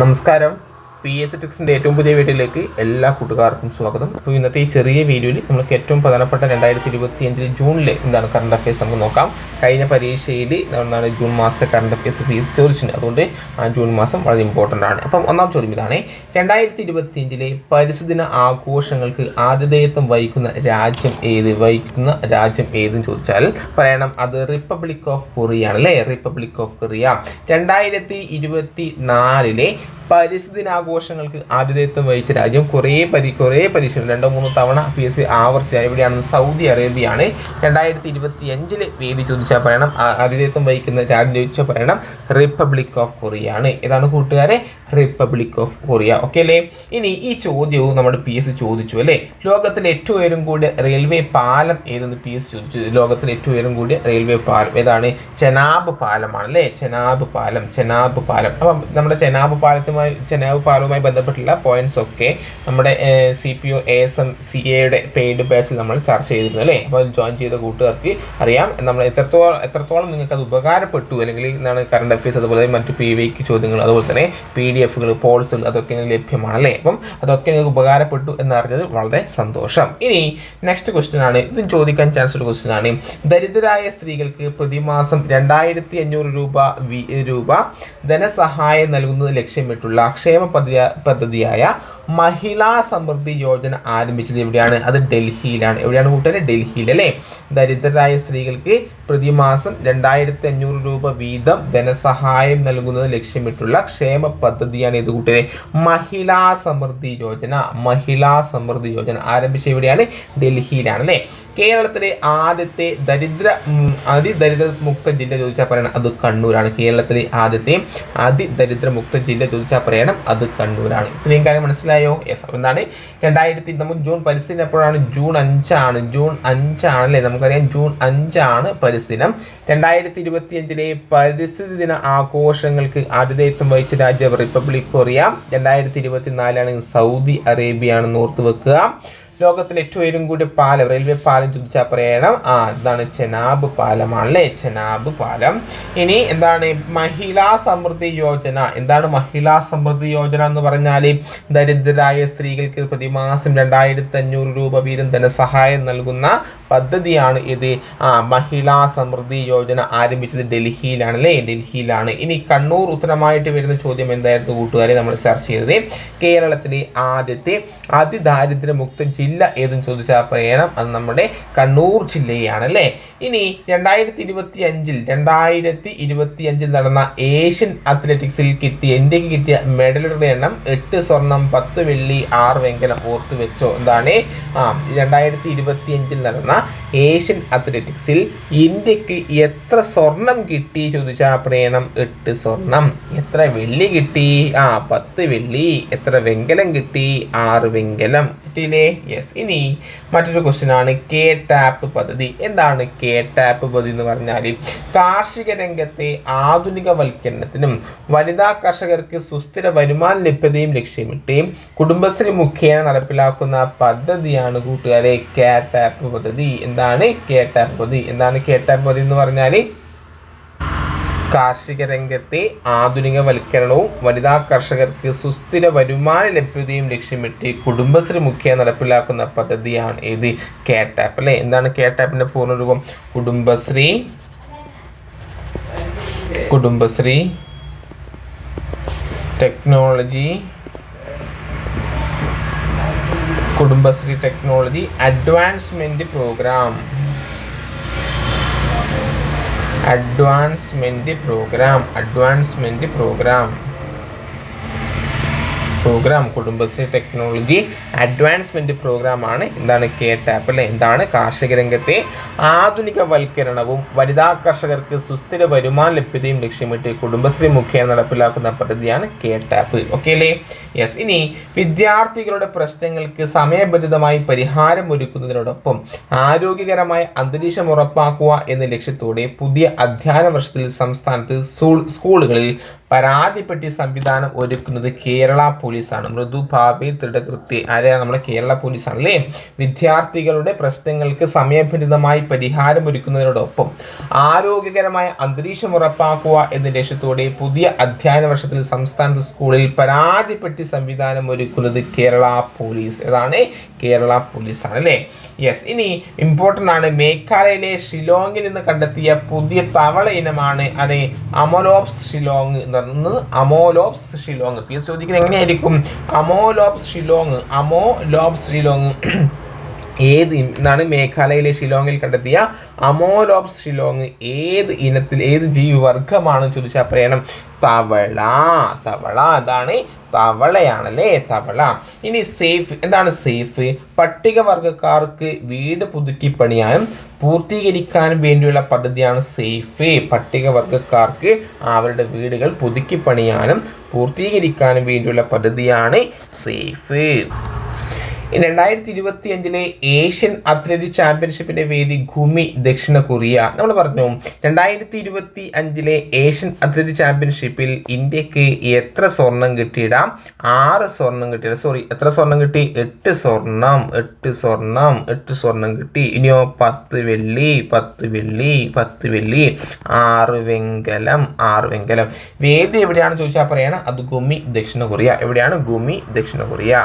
നമസ്കാരം. P S ടെക്സിന്റെ ഏറ്റവും പുതിയ വീഡിയോയിലേക്ക് എല്ലാ കൂട്ടുകാർക്കും സ്വാഗതം. അപ്പോൾ ഇന്നത്തെ ഈ ചെറിയ വീഡിയോയിൽ നമുക്ക് ഏറ്റവും പ്രധാനപ്പെട്ട രണ്ടായിരത്തി ഇരുപത്തി അഞ്ചിൽ ജൂണിലെ എന്താണ് കറണ്ട് അഫയേഴ്സ് നമുക്ക് നോക്കാം. കഴിഞ്ഞ പരീക്ഷയിൽ എന്താണ് ജൂൺ മാസത്തെ കറണ്ട് അഫയേഴ്സ് ഫീസ് ചോദിച്ചിട്ടുണ്ട്. അതുകൊണ്ട് ആ ജൂൺ മാസം വളരെ ഇമ്പോർട്ടന്റ് ആണ്. അപ്പം ഒന്നാം ചോദ്യം ഇതാണ്. രണ്ടായിരത്തി ഇരുപത്തി അഞ്ചിലെ പരിസ്ഥിതിന ആഘോഷങ്ങൾക്ക് ആതിഥേയത്വം വഹിക്കുന്ന രാജ്യം ഏത്? വഹിക്കുന്ന രാജ്യം ഏതെന്ന് ചോദിച്ചാൽ പറയണം അത് റിപ്പബ്ലിക് ഓഫ് കൊറിയ ആണ് അല്ലേ റിപ്പബ്ലിക് ഓഫ് കൊറിയ രണ്ടായിരത്തി ഇരുപത്തി നാലിലെ പരിസ്ഥിതി ദിനാഘോഷങ്ങൾക്ക് ആതിഥേയത്വം വഹിച്ച രാജ്യം കുറേ പരി കുറേ പരീക്ഷകൾ. രണ്ടോ മൂന്നോ തവണ പി എസ് സി ആവർത്തിച്ച എവിടെയാണെന്ന് സൗദി അറേബ്യയാണ് രണ്ടായിരത്തി ഇരുപത്തി അഞ്ചിൽ വേദി ചോദിച്ചാൽ പറയണം ആതിഥേയത്വം വഹിക്കുന്ന രാജ്യം ചോദിച്ചാൽ പറയണം റിപ്പബ്ലിക് ഓഫ് കൊറിയ ആണ് ഏതാണ് കൂട്ടുകാരെ? റിപ്പബ്ലിക് ഓഫ് കൊറിയ ഓക്കെ അല്ലേ? ഇനി ഈ ചോദ്യവും നമ്മുടെ പി എസ് ചോദിച്ചു അല്ലേ? ലോകത്തിലെ ഏറ്റവും ഉയരം കൂടിയ റെയിൽവേ പാലം ഏതെന്ന് പി എസ് ചോദിച്ചു. ലോകത്തിലെ ഏറ്റവും ഉയരം കൂടിയ റെയിൽവേ പാലം ഏതാണ്? ചെനാബ് പാലമാണ് അല്ലേ? ചെനാബ് പാലം ചെനാബ് പാലം. അപ്പം നമ്മുടെ ചെനാബ് പാലത്തുമായി ചെനാബ് പാലവുമായി ബന്ധപ്പെട്ടുള്ള പോയിന്റ്സ് ഒക്കെ നമ്മുടെ C P O A S M C എയുടെ പെയ്ഡ് ബാച്ചിൽ നമ്മൾ ചർച്ച ചെയ്തിരുന്നു അല്ലേ? അപ്പോൾ ജോയിൻ ചെയ്ത കൂട്ടുകാർക്ക് അറിയാം. നമ്മൾ എത്രത്തോളം എത്രത്തോളം നിങ്ങൾക്ക് അത് ഉപകാരപ്പെട്ടു അല്ലെങ്കിൽ എന്താണ് കറണ്ട് അഫയേഴ്സ് അതുപോലെ മറ്റ് പി വിക്ക് ചോദ്യങ്ങൾ അതുപോലെ തന്നെ പി ഡി എഫുകൾ പോൾസുകൾ അതൊക്കെ ലഭ്യമാണ് അല്ലേ? അപ്പം അതൊക്കെ നിങ്ങൾക്ക് ഉപകാരപ്പെട്ടു എന്നറിഞ്ഞത് വളരെ സന്തോഷം. ഇനി നെക്സ്റ്റ് ക്വസ്റ്റ്യൻ ആണ്. ഇത് ചോദിക്കാൻ ചാൻസ് ഉള്ള ക്വസ്റ്റ്യൻ ആണ്. ദരിദ്രരായ സ്ത്രീകൾക്ക് പ്രതിമാസം രണ്ടായിരത്തി അഞ്ഞൂറ് രൂപ രൂപ ധനസഹായം നൽകുന്നത് ലക്ഷ്യമിട്ടുള്ള ക്ഷേമ പദ്ധതി പദ്ധതിയായ മഹിളാ സമൃദ്ധി യോജന ആരംഭിച്ചത് എവിടെയാണ്? അത് ഡൽഹിയിലാണ്. എവിടെയാണ് കൂട്ടുകാരെ? ഡൽഹിയിൽ അല്ലേ? ദരിദ്രരായ സ്ത്രീകൾക്ക് പ്രതിമാസം രണ്ടായിരത്തി അഞ്ഞൂറ് രൂപ വീതം ധനസഹായം നൽകുന്നത് ലക്ഷ്യമിട്ടുള്ള ക്ഷേമ പദ്ധതിയാണ് ഇത് കൂട്ടുകാരെ. മഹിളാ സമൃദ്ധി യോജന. മഹിളാ സമൃദ്ധി യോജന ആരംഭിച്ച എവിടെയാണ്? ഡൽഹിയിലാണ് അല്ലേ? കേരളത്തിലെ ആദ്യത്തെ ദരിദ്ര അതിദരിദ്ര മുക്ത ജില്ല ചോദിച്ചാൽ പറയണം അത് കണ്ണൂരാണ്. കേരളത്തിലെ ആദ്യത്തെ അതിദരിദ്ര മുക്ത ജില്ല ചോദിച്ചാൽ പറയണം അത് കണ്ണൂരാണ്. ഇത്രയും കാര്യം മനസ്സിലായോ യെസ് അപ്പോൾ എന്താണ്? രണ്ടായിരത്തി നമുക്ക് ജൂൺ പരിസ്ഥിതി എപ്പോഴാണ്? ജൂൺ അഞ്ചാണ്. ജൂൺ അഞ്ചാണ് അല്ലേ നമുക്കറിയാം ജൂൺ അഞ്ചാണ് പരിസ്ഥിതി രണ്ടായിരത്തി ഇരുപത്തി അഞ്ചിലെ പരിസ്ഥിതി ദിന ആഘോഷങ്ങൾക്ക് ആതിഥേയത്വം വഹിച്ച രാജ്യം റിപ്പബ്ലിക് കൊറിയ. രണ്ടായിരത്തി ഇരുപത്തി നാലാണ് സൗദി അറേബ്യയാണെന്ന് ഓർത്ത് വെക്കുക. ലോകത്തിലെ ഏറ്റവും ഉയരം കൂടിയ പാലം റെയിൽവേ പാലം ചോദിച്ചാൽ പറയണം. ആ ഇതാണ് ചെനാബ് പാലമാണല്ലേ? ചെനാബ് പാലം. ഇനി എന്താണ് മഹിളാ സമൃദ്ധി യോജന? എന്താണ് മഹിളാ സമൃദ്ധി യോജന എന്ന് പറഞ്ഞാൽ ദരിദ്രരായ സ്ത്രീകൾക്ക് പ്രതിമാസം രണ്ടായിരത്തി അഞ്ഞൂറ് രൂപ വീതം ധനസഹായം നൽകുന്ന പദ്ധതിയാണ് ഇത്. ആ മഹിളാ സമൃദ്ധി യോജന ആരംഭിച്ചത് ഡൽഹിയിലാണ് അല്ലേ ഡൽഹിയിലാണ്. ഇനി കണ്ണൂർ ഉത്തരമായിട്ട് വരുന്ന ചോദ്യം എന്തായിരുന്നു കൂട്ടുകാരെ നമ്മൾ ചർച്ച ചെയ്തത്? കേരളത്തിലെ ആദ്യത്തെ അതിദാരിദ്ര്യമുക്ത ജില്ല ഏതെന്ന് ചോദിച്ചാൽ പറയണം അത് നമ്മുടെ കണ്ണൂർ ജില്ലയാണ് അല്ലേ ഇനി രണ്ടായിരത്തി ഇരുപത്തി അഞ്ചിൽ രണ്ടായിരത്തി ഇരുപത്തി അഞ്ചിൽ നടന്ന ഏഷ്യൻ അത്ലറ്റിക്സിൽ കിട്ടിയ ഇന്ത്യയ്ക്ക് കിട്ടിയ മെഡലുകളുടെ എണ്ണം എട്ട് സ്വർണം പത്ത് വെള്ളി ആറ് വെങ്കലം ഓർത്ത് വെച്ചോ. എന്താണ്? ആ രണ്ടായിരത്തി ഇരുപത്തി അഞ്ചിൽ നടന്ന ഏഷ്യൻ അത്ലറ്റിക്സിൽ ഇന്ത്യയ്ക്ക് എത്ര സ്വർണം കിട്ടി ചോദിച്ചാൽ പറയണം എട്ട് സ്വർണം. എത്ര വെള്ളി കിട്ടി? ആ പത്ത് വെള്ളി. എത്ര വെങ്കലം കിട്ടി? ആറ് വെങ്കലം. കിട്ടിയില്ലേ യെസ് ഇനി മറ്റൊരു ക്വസ്റ്റ്യൻ ആണ്. കെ ടാപ്പ് പദ്ധതി. എന്താണ് കെ ടാപ്പ് പദ്ധതി എന്ന് പറഞ്ഞാൽ കാർഷിക രംഗത്തെ ആധുനികവൽക്കരണത്തിനും വനിതാ കർഷകർക്ക് സുസ്ഥിര വരുമാന ലഭ്യതയും ലക്ഷ്യമിട്ട് കുടുംബശ്രീ മുഖേന നടപ്പിലാക്കുന്ന പദ്ധതിയാണ് കൂട്ടുകാരെ കെ ടാപ്പ് പദ്ധതി. എന്താണ് കെ ടാപ്പ് പദ്ധതി? എന്താണ് കെ ടാപ്പ് പദ്ധതി എന്ന് പറഞ്ഞാൽ കാർഷിക രംഗത്തെ ആധുനികവൽക്കരണവും വനിതാ കർഷകർക്ക് സുസ്ഥിര വരുമാന ലഭ്യതയും ലക്ഷ്യമിട്ട് കുടുംബശ്രീ മുഖ്യ നടപ്പിലാക്കുന്ന പദ്ധതിയാണ് ഇത്. കേട്ടാപ്പ് അല്ലേ? എന്താണ് കെ കേട്ടാപ്പിന്റെ പൂർണരൂപം? Kudumbashree. Kudumbashree. Technology. Kudumbashree technology advancement programme. Advancement programme advancement programme. Programme Kudumbashree technology advancement programme ആണ്. എന്താണ് കെ ടാപ്പ് അല്ലെ? എന്താണ് കാർഷിക രംഗത്തെ ആധുനികവൽക്കരണവും വനിതാ കർഷകർക്ക് സുസ്ഥിര വരുമാന ലഭ്യതയും ലക്ഷ്യമിട്ട് കുടുംബശ്രീ മുഖേന നടപ്പിലാക്കുന്ന പദ്ധതിയാണ് കെ ടാപ്പ് ഓക്കെ അല്ലേ? യെസ് ഇനി വിദ്യാർത്ഥികളുടെ പ്രശ്നങ്ങൾക്ക് സമയബന്ധിതമായി പരിഹാരം ഒരുക്കുന്നതിനോടൊപ്പം ആരോഗ്യകരമായ അന്തരീക്ഷം ഉറപ്പാക്കുക എന്ന ലക്ഷ്യത്തോടെ പുതിയ അധ്യയന വർഷത്തിൽ സംസ്ഥാനത്ത് സ്കൂളുകളിൽ പരാതിപ്പെട്ടി സംവിധാനം ഒരുക്കുന്നത് കേരള പോലീസാണ്. മൃദുഭാവി ദൃഢകൃത്യ ആരെയാണ്? നമ്മുടെ കേരള പോലീസാണ് അല്ലേ വിദ്യാർത്ഥികളുടെ പ്രശ്നങ്ങൾക്ക് സമയബന്ധിതമായി പരിഹാരം ഒരുക്കുന്നതിനോടൊപ്പം ആരോഗ്യകരമായ അന്തരീക്ഷം ഉറപ്പാക്കുക എന്ന ലക്ഷ്യത്തോടെ പുതിയ അധ്യയന വർഷത്തിൽ സംസ്ഥാനത്ത് സ്കൂളിൽ പരാതിപ്പെട്ടി സംവിധാനം ഒരുക്കുന്നത് കേരള പോലീസ്. ഏതാണ് കേരള പോലീസാണ് അല്ലേ? യെസ് ഇനി ഇമ്പോർട്ടന്റ് ആണ്. മേഘാലയയിലെ ഷിലോങ്ങിൽ നിന്ന് കണ്ടെത്തിയ പുതിയ തവള ഇനമാണ് അതെ അമലോപ്സ് ഷിലോങ് എന്ന് പറയുന്നത് അമോലോപ്സ് ഷിലോങ്. പി എസ് ചോദിക്കുന്നത് എങ്ങനെയായിരിക്കും? അമോലോപ്സ് ഷിലോങ് അമോലോപ്സ് ഷിലോങ്. ഏത് എന്നാണ് മേഘാലയയിലെ ഷിലോങ്ങിൽ കണ്ടെത്തിയ അമോലോപ്സ് ഷിലോങ് ഏത് ഇനത്തിൽ ഏത് ജീവിവർഗമാണെന്ന് ചോദിച്ചാൽ പറയണം? തവള. തവള അതാണ് തവളയാണല്ലേ? തവള. ഇനി സേഫ് എന്താണ് സേഫ്? പട്ടികവർഗക്കാർക്ക് വീട് പുതുക്കി പണിയാനും പൂർത്തീകരിക്കാനും വേണ്ടിയുള്ള പദ്ധതിയാണ് സേഫ്. പട്ടികവർഗക്കാർക്ക് അവരുടെ വീടുകൾ പുതുക്കി പണിയാനും പൂർത്തീകരിക്കാനും വേണ്ടിയുള്ള പദ്ധതിയാണ് സേഫ്. രണ്ടായിരത്തി ഇരുപത്തി അഞ്ചിലെ ഏഷ്യൻ അത്ലറ്റിക് ചാമ്പ്യൻഷിപ്പിന്റെ വേദി ഗുമി ദക്ഷിണ കൊറിയ. നമ്മൾ പറഞ്ഞു രണ്ടായിരത്തി ഇരുപത്തി അഞ്ചിലെ ഏഷ്യൻ അത്ലറ്റിക് ചാമ്പ്യൻഷിപ്പിൽ ഇന്ത്യയ്ക്ക് എത്ര സ്വർണം കിട്ടിയിടാം? ആറ് സ്വർണം കിട്ടിയിടാം. സോറി എത്ര സ്വർണം കിട്ടി? എട്ട് സ്വർണം എട്ട് സ്വർണം എട്ട് സ്വർണം കിട്ടി. ഇനിയോ പത്ത് വെള്ളി പത്ത് വെള്ളി പത്ത് വെള്ളി. ആറ് വെങ്കലം ആറ് വെങ്കലം. വേദി എവിടെയാണ് ചോദിച്ചാൽ പറയണം അത് ഗുമി ദക്ഷിണ കൊറിയ. എവിടെയാണ്? ഗുമി ദക്ഷിണ കൊറിയ.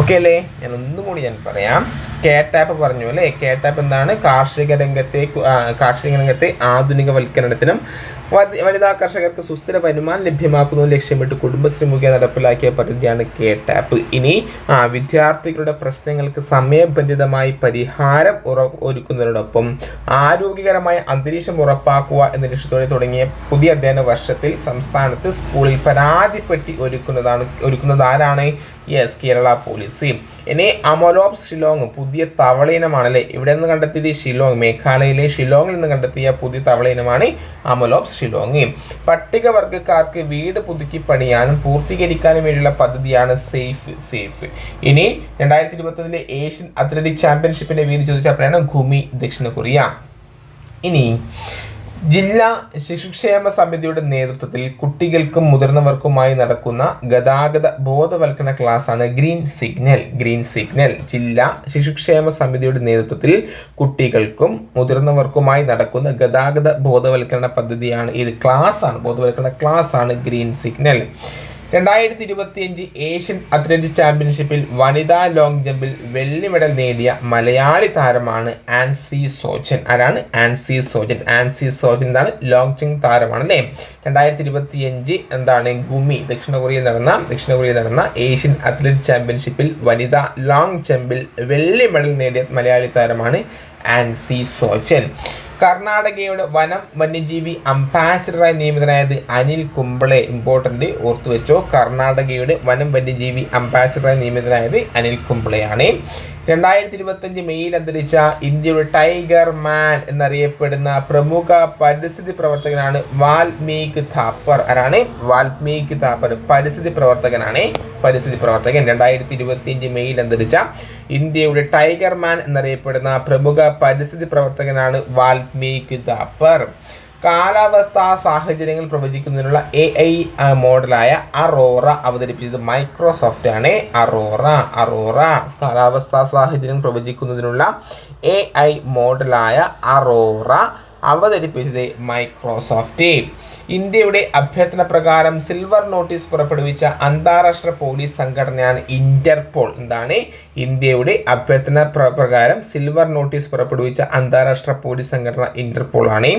ഓക്കെ അല്ലേ? ഞാൻ ഒന്നും കൂടി ഞാൻ പറയാം. കെ ടാപ്പ് പറഞ്ഞു അല്ലേ? കെ ടാപ്പ് എന്താണ്? കാർഷിക രംഗത്തെ കാർഷിക രംഗത്തെ ആധുനികവൽക്കരണത്തിനും വനിതാ കർഷകർക്ക് സുസ്ഥിര വരുമാനം ലഭ്യമാക്കുന്നതും ലക്ഷ്യമിട്ട് കുടുംബശ്രീ മുഖേന നടപ്പിലാക്കിയ പദ്ധതിയാണ് കെ ടാപ്പ് ഇനി ആ വിദ്യാർത്ഥികളുടെ പ്രശ്നങ്ങൾക്ക് സമയബന്ധിതമായി പരിഹാരം ഉറ ഒരുക്കുന്നതിനോടൊപ്പം ആരോഗ്യകരമായ അന്തരീക്ഷം ഉറപ്പാക്കുക എന്ന ലക്ഷ്യത്തോടെ തുടങ്ങിയ പുതിയ അധ്യയന വർഷത്തിൽ സംസ്ഥാനത്ത് സ്കൂളിൽ പരാതിപ്പെട്ടി ഒരുക്കുന്നതാണ് ഒരുക്കുന്നത് ആരാണ് യെസ് കേരള പോലീസ് ഇനി അമലോപ് ഷിലോങ് പുതിയ തവളയിനമാണല്ലേ? ഇവിടെ നിന്ന് കണ്ടെത്തിയത് ഷിലോങ് മേഘാലയയിലെ ഷിലോങ്ങിൽ നിന്ന് കണ്ടെത്തിയ പുതിയ തവളയിനമാണ് അമലോപ് ഷിലോങ് പട്ടികവർഗക്കാർക്ക് വീട് പുതുക്കി പണിയാനും പൂർത്തീകരിക്കാനും വേണ്ടിയുള്ള പദ്ധതിയാണ് സേഫ് സേഫ് ഇനി രണ്ടായിരത്തി ഇരുപത്തൊന്നിലെ ഏഷ്യൻ അത്ലറ്റിക് ചാമ്പ്യൻഷിപ്പിന്റെ വീതി ചോദിച്ചപ്പോഴാണ് ഭൂമി ദക്ഷിണ കൊറിയ. ഇനി ജില്ലാ ശിശുക്ഷേമ സമിതിയുടെ നേതൃത്വത്തിൽ കുട്ടികൾക്കും മുതിർന്നവർക്കുമായി നടക്കുന്ന ഗതാഗത ബോധവൽക്കരണ ക്ലാസ്സാണ് ഗ്രീൻ സിഗ്നൽ. ഗ്രീൻ സിഗ്നൽ ജില്ലാ ശിശുക്ഷേമ സമിതിയുടെ നേതൃത്വത്തിൽ കുട്ടികൾക്കും മുതിർന്നവർക്കുമായി നടക്കുന്ന ഗതാഗത ബോധവൽക്കരണ പദ്ധതിയാണ്. ഇത് ആണ് ബോധവൽക്കരണ ക്ലാസ് ആണ് ഗ്രീൻ സിഗ്നൽ. രണ്ടായിരത്തി ഇരുപത്തിയഞ്ച് ഏഷ്യൻ അത്ലറ്റിക് ചാമ്പ്യൻഷിപ്പിൽ വനിതാ ലോങ് ജമ്പിൽ വെള്ളി മെഡൽ നേടിയ മലയാളി താരമാണ് ആൻസി സോജൻ. ആരാണ്? ആൻസി സോജൻ. ആൻസി സോജൻ എന്താണ് ലോങ് ജമ്പ് താരമാണ് അല്ലേ രണ്ടായിരത്തി ഇരുപത്തിയഞ്ച് എന്താണ് ഗുമി? ദക്ഷിണ കൊറിയയിൽ നടന്ന ദക്ഷിണ കൊറിയയിൽ നടന്ന ഏഷ്യൻ അത്ലറ്റിക് ചാമ്പ്യൻഷിപ്പിൽ വനിതാ ലോങ് ജമ്പിൽ വെള്ളി മെഡൽ നേടിയ മലയാളി താരമാണ് ആൻസി സോജൻ. കർണാടകയുടെ വനം വന്യജീവി അംബാസിഡറായി നിയമിതനായത് അനിൽ കുംബളെ ഇമ്പോർട്ടന്റ് ഓർത്തു വെച്ചോ. കർണാടകയുടെ വനം വന്യജീവി അംബാസിഡറായി നിയമിതനായത് അനിൽ കുംബളെയാണ് രണ്ടായിരത്തി ഇരുപത്തഞ്ച് മെയ്യിൽ അന്തരിച്ച ഇന്ത്യയുടെ ടൈഗർ മാൻ എന്നറിയപ്പെടുന്ന പ്രമുഖ പരിസ്ഥിതി പ്രവർത്തകനാണ് വാൽമീക് താപ്പർ. ആരാണ്? വാൽമീക് താപ്പർ. പരിസ്ഥിതി പ്രവർത്തകനാണ്. പരിസ്ഥിതി പ്രവർത്തകൻ. രണ്ടായിരത്തി ഇരുപത്തിയഞ്ച് മെയ്യിൽ അന്തരിച്ച ഇന്ത്യയുടെ ടൈഗർ മാൻ എന്നറിയപ്പെടുന്ന പ്രമുഖ പരിസ്ഥിതി പ്രവർത്തകനാണ് വാൽമീക് താപ്പർ. കാലാവസ്ഥാ സാഹചര്യങ്ങൾ പ്രവചിക്കുന്നതിനുള്ള എ ഐ മോഡലായ അറോറ അവതരിപ്പിച്ചത് മൈക്രോസോഫ്റ്റ് ആണ്. അറോറ അറോറ കാലാവസ്ഥാ സാഹചര്യം പ്രവചിക്കുന്നതിനുള്ള എ ഐ മോഡലായ അറോറ അവതരിപ്പിച്ചത് മൈക്രോസോഫ്റ്റ് ഇന്ത്യയുടെ അഭ്യർത്ഥന പ്രകാരം സിൽവർ നോട്ടീസ് പുറപ്പെടുവിച്ച അന്താരാഷ്ട്ര പോലീസ് സംഘടനയാണ് ഇന്റർപോൾ എന്താണ്? ഇന്ത്യയുടെ അഭ്യർത്ഥന പ്ര- പ്രകാരം സിൽവർ നോട്ടീസ് പുറപ്പെടുവിച്ച അന്താരാഷ്ട്ര പോലീസ് സംഘടന ഇന്റർപോൾ ആണ്.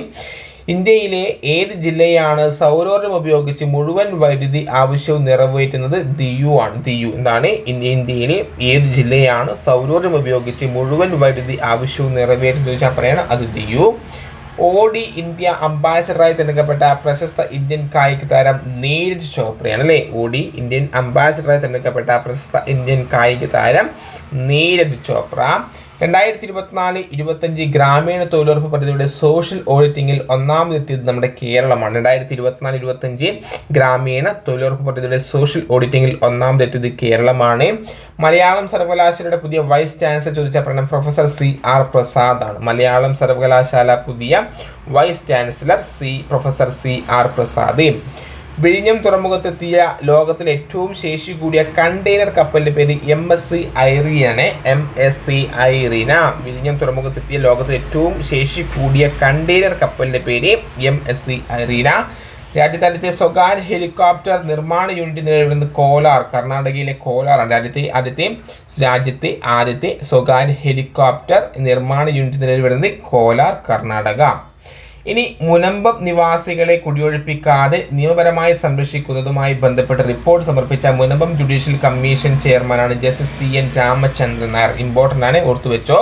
ഇന്ത്യയിലെ ഏത് ജില്ലയാണ് സൗരോർജം ഉപയോഗിച്ച് മുഴുവൻ വൈദ്യുതി ആവശ്യവും നിറവേറ്റുന്നത്? ദിയു ആണ്. ദിയു എന്താണ്? ഇന്ത്യയിലെ ഏത് ജില്ലയാണ് സൗരോർജം ഉപയോഗിച്ച് മുഴുവൻ വൈദ്യുതി ആവശ്യവും നിറവേറ്റുന്നത് ചോദിച്ചാൽ പറയണം അത് ദിയു. ഓടി ഇന്ത്യ അംബാസിഡറായി തിരഞ്ഞെടുക്കപ്പെട്ട പ്രശസ്ത ഇന്ത്യൻ കായിക താരം നീരജ് ചോപ്രയാണ് അല്ലേ? ഓടി ഇന്ത്യൻ അംബാസിഡറായി തിരഞ്ഞെടുക്കപ്പെട്ട പ്രശസ്ത ഇന്ത്യൻ കായിക താരം നീരജ് ചോപ്ര. രണ്ടായിരത്തി ഇരുപത്തിനാല് ഇരുപത്തഞ്ച് ഗ്രാമീണ തൊഴിലുറപ്പ് പദ്ധതിയുടെ സോഷ്യൽ ഓഡിറ്റിംഗിൽ ഒന്നാമതെത്തിയത് നമ്മുടെ കേരളമാണ്. രണ്ടായിരത്തി ഇരുപത്തിനാല് ഇരുപത്തഞ്ച് ഗ്രാമീണ തൊഴിലുറപ്പ് പദ്ധതിയുടെ സോഷ്യൽ ഓഡിറ്റിംഗിൽ ഒന്നാമതെത്തിയത് കേരളമാണ്. മലയാളം സർവകലാശാലയുടെ പുതിയ വൈസ് ചാൻസലർ ചോദിച്ച പഠനം പ്രൊഫസർ സി ആർ പ്രസാദാണ്. മലയാളം സർവകലാശാല പുതിയ vice chancellor C professor C R Prasad. വിഴിഞ്ഞം തുറമുഖത്തെത്തിയ ലോകത്തിലെ ഏറ്റവും ശേഷി കൂടിയ കണ്ടെയ്നർ കപ്പലിന്റെ പേര് M S C ഐറിയാണ്. M S C Irina. വിഴിഞ്ഞം തുറമുഖത്തെത്തിയ ലോകത്തിലെ ഏറ്റവും ശേഷി കൂടിയ കണ്ടെയ്നർ കപ്പലിന്റെ പേര് എം എസ് സി ഐറീന. രാജ്യത്താദ്യത്തെ സ്വകാര്യ ഹെലികോപ്റ്റർ നിർമ്മാണ യൂണിറ്റ് നിലവിലുന്നത് കോലാർ കർണാടകയിലെ കോലാറാണ് രാജ്യത്തെ ആദ്യത്തെ രാജ്യത്തെ ആദ്യത്തെ സ്വകാര്യ ഹെലികോപ്റ്റർ നിർമ്മാണ യൂണിറ്റ് നിലവിൽ കോലാർ കർണാടക. ഇനി മുനമ്പം നിവാസികളെ കുടിയൊഴിപ്പിക്കാതെ നിയമപരമായി സംരക്ഷിക്കുന്നതുമായി ബന്ധപ്പെട്ട് റിപ്പോർട്ട് സമർപ്പിച്ച മുനമ്പം ജുഡീഷ്യൽ കമ്മീഷൻ ചെയർമാനാണ് justice C N Ramachandran Nair. Important ആണ് ഓർത്തുവെച്ചോ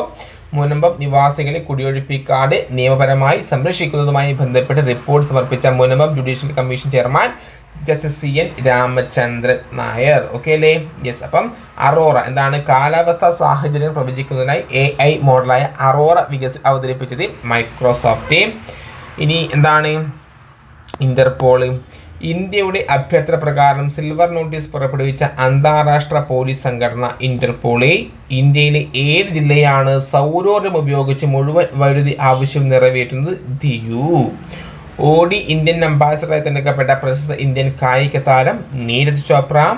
മുനമ്പം നിവാസികളെ കുടിയൊഴിപ്പിക്കാതെ നിയമപരമായി സംരക്ഷിക്കുന്നതുമായി ബന്ധപ്പെട്ട് റിപ്പോർട്ട് സമർപ്പിച്ച Munambam judicial commission chairman justice C N Ramachandran Nair. Okay അല്ലേ? യെസ് അപ്പം അറോറ എന്താണ് കാലാവസ്ഥാ സാഹചര്യം പ്രവചിക്കുന്നതിനായി എ ഐ മോഡലായ അറോറ വികസി അവതരിപ്പിച്ചത് മൈക്രോസോഫ്റ്റ് ഇനി എന്താണ് ഇന്റർപോൾ? ഇന്ത്യയുടെ അഭ്യർത്ഥന പ്രകാരം സിൽവർ നോട്ടീസ് പുറപ്പെടുവിച്ച അന്താരാഷ്ട്ര പോലീസ് സംഘടന ഇന്റർപോളെ. ഇന്ത്യയിലെ ഏത് ജില്ലയാണ് സൗരോർജം ഉപയോഗിച്ച് മുഴുവൻ വൈദ്യുതി ആവശ്യം നിറവേറ്റുന്നത്? ദിയു. ഓഡി ഇന്ത്യൻ അംബാസിഡറായി തിരഞ്ഞെടുക്കപ്പെട്ട പ്രശസ്ത ഇന്ത്യൻ കായിക താരം നീരജ് ചോപ്ര.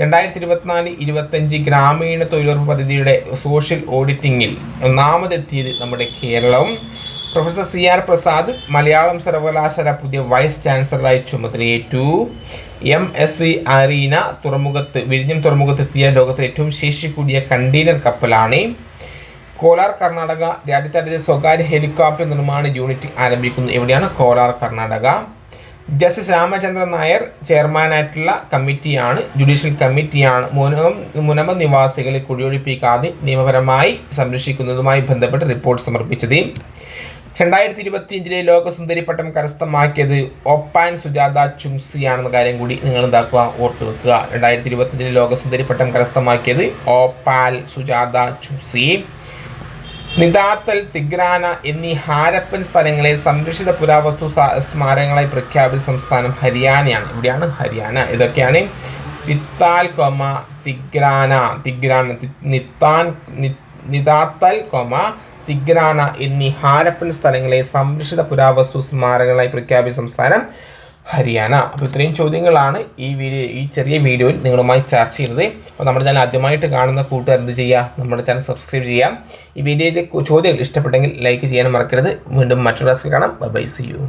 രണ്ടായിരത്തി ഇരുപത്തിനാല് ഇരുപത്തഞ്ച് ഗ്രാമീണ തൊഴിലുറപ്പ് പദ്ധതിയുടെ സോഷ്യൽ ഓഡിറ്റിങ്ങിൽ ഒന്നാമതെത്തിയത് നമ്മുടെ കേരളവും professor C R Prasad Malayalam സർവകലാശാല പുതിയ വൈസ് ചാൻസലറായി ചുമതലയേറ്റു. എം എസ് സി അറീന തുറമുഖത്ത് വിഴിഞ്ഞം തുറമുഖത്തെത്തിയ ലോകത്തെ ഏറ്റവും ശേഷി കൂടിയ കണ്ടെയ്നർ കപ്പലാണ്. കോലാർ കർണാടക രാജ്യത്തെ സ്വകാര്യ ഹെലികോപ്റ്റർ നിർമ്മാണ യൂണിറ്റ് ആരംഭിക്കുന്നത് എവിടെയാണ് കോലാർ കർണാടക? ജസ്റ്റിസ് രാമചന്ദ്രൻ നായർ ചെയർമാനായിട്ടുള്ള കമ്മിറ്റിയാണ് ജുഡീഷ്യൽ കമ്മിറ്റിയാണ്. മുനം മുനമ്പ നിവാസികളെ കുടിയൊഴിപ്പിക്കാതെ നിയമപരമായി സംരക്ഷിക്കുന്നതുമായി ബന്ധപ്പെട്ട് റിപ്പോർട്ട് സമർപ്പിച്ചത്. രണ്ടായിരത്തി ഇരുപത്തിയഞ്ചിലെ ലോകസുന്ദരി പട്ടം കരസ്ഥമാക്കിയത് ഒപ്പാൻ സുജാത ചുംസിയാണെന്ന കാര്യം കൂടി നിങ്ങൾ എന്താക്കുക ഓർത്തു വെക്കുക. രണ്ടായിരത്തി ഇരുപത്തിയഞ്ചിലെ ലോകസുന്ദരി പട്ടം കരസ്ഥമാക്കിയത് ഓപ്പാൽ സുജാത ചുംസി. നിതാത്തൽ തിഗ്രാന എന്നീ ഹാരപ്പൻ സ്ഥലങ്ങളെ സംരക്ഷിത പുരാവസ്തു സ്മാരകങ്ങളായി പ്രഖ്യാപിച്ച സംസ്ഥാനം ഹരിയാനയാണ്. ഇവിടെയാണ് ഹരിയാന. ഇതൊക്കെയാണ് തിത്താൽ കൊമ തിഗ്രാന തിഗ്രാന നിത്താൻ നിതാത്തൽ കൊമ തിഗ്രാന എന്നീ ഹാരപ്പൻ സ്ഥലങ്ങളെ സംരക്ഷിത പുരാവസ്തു സ്മാരകങ്ങളായി പ്രഖ്യാപിച്ച സംസ്ഥാനം ഹരിയാന. അപ്പോൾ ഇത്രയും ചോദ്യങ്ങളാണ് ഈ വീഡിയോ ഈ ചെറിയ വീഡിയോയിൽ നിങ്ങളുമായി ചർച്ച ചെയ്തത് അപ്പോൾ നമ്മുടെ ചാനൽ ആദ്യമായിട്ട് കാണുന്ന കൂട്ടുകാർ എന്ത് ചെയ്യുക? നമ്മുടെ ചാനൽ സബ്സ്ക്രൈബ് ചെയ്യാം ഈ വീഡിയോയിലെ ചോദ്യങ്ങൾ ഇഷ്ടപ്പെട്ടെങ്കിൽ ലൈക്ക് ചെയ്യാനും മറക്കരുത്. വീണ്ടും മറ്റൊരു ക്ലാസ്സിൽ കാണാം. By C U